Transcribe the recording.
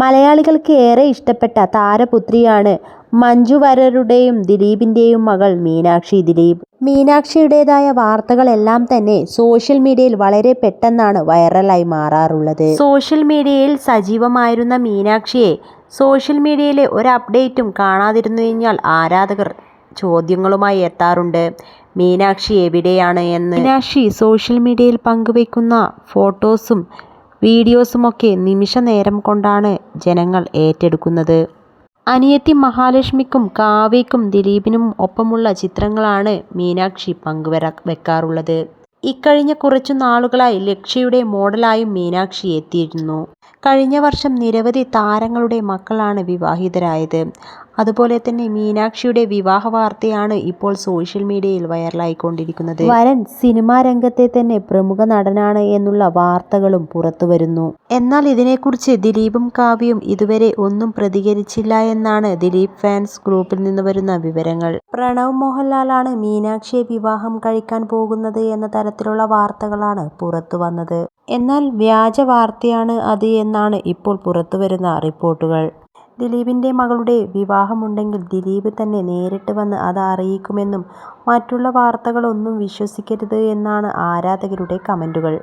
മലയാളികൾക്ക് ഏറെ ഇഷ്ടപ്പെട്ട താരപുത്രിയാണ് മഞ്ജുവരരുടെയും ദിലീപിന്റെയും മകൾ മീനാക്ഷി ദിലീപ്. മീനാക്ഷിയുടേതായ വാർത്തകളെല്ലാം തന്നെ സോഷ്യൽ മീഡിയയിൽ വളരെ പെട്ടെന്നാണ് വൈറലായി മാറാറുള്ളത്. സോഷ്യൽ മീഡിയയിൽ സജീവമായിരുന്ന മീനാക്ഷിയെ സോഷ്യൽ മീഡിയയിലെ ഒരു അപ്ഡേറ്റും കാണാതിരുന്നു കഴിഞ്ഞാൽ ആരാധകർ ചോദ്യങ്ങളുമായി എത്താറുണ്ട്. മീനാക്ഷി എവിടെയാണ് എന്ന്. മീനാക്ഷി സോഷ്യൽ മീഡിയയിൽ പങ്കുവെക്കുന്ന ഫോട്ടോസും വീഡിയോസുമൊക്കെ നിമിഷനേരം കൊണ്ടാണ് ജനങ്ങൾ ഏറ്റെടുക്കുന്നത്. അനിയത്തി മഹാലക്ഷ്മിക്കും കാവ്യയ്ക്കും ദിലീപിനും ഒപ്പമുള്ള ചിത്രങ്ങളാണ് മീനാക്ഷി പങ്കുവര വെക്കാറുള്ളത് ഇക്കഴിഞ്ഞ കുറച്ചു നാളുകളായി ലക്ഷ്യയുടെ മോഡലായും മീനാക്ഷി എത്തിയിരുന്നു. കഴിഞ്ഞ വർഷം നിരവധി താരങ്ങളുടെ മക്കളാണ് വിവാഹിതരായത്. അതുപോലെ തന്നെ മീനാക്ഷിയുടെ വിവാഹ വാർത്തയാണ് ഇപ്പോൾ സോഷ്യൽ മീഡിയയിൽ വൈറലായിക്കൊണ്ടിരിക്കുന്നത്. വരൻ സിനിമാ രംഗത്തെ തന്നെ പ്രമുഖ നടനാണ് എന്നുള്ള വാർത്തകളും പുറത്തു വരുന്നു എന്നാൽ ഇതിനെക്കുറിച്ച് ദിലീപും കാവ്യയും ഇതുവരെ ഒന്നും പ്രതികരിച്ചില്ല എന്നാണ് ദിലീപ് ഫാൻസ് ഗ്രൂപ്പിൽ നിന്ന് വരുന്ന വിവരങ്ങൾ. പ്രണവ് മോഹൻലാലാണ് മീനാക്ഷിയെ വിവാഹം കഴിക്കാൻ പോകുന്നത് എന്ന തരത്തിലുള്ള വാർത്തകളാണ് പുറത്തു വന്നത് എന്നാൽ വ്യാജ വാർത്തയാണ് അത് എന്നാണ് ഇപ്പോൾ പുറത്തുവരുന്ന റിപ്പോർട്ടുകൾ. ദിലീപിന്റെ മകളുടെ വിവാഹമുണ്ടെങ്കിൽ ദിലീപ് തന്നെ നേരിട്ട് വന്ന് അത് അറിയിക്കുമെന്നും മറ്റുള്ള വാർത്തകളൊന്നും വിശ്വസിക്കരുത് എന്നാണ് ആരാധകരുടെ കമന്റുകൾ.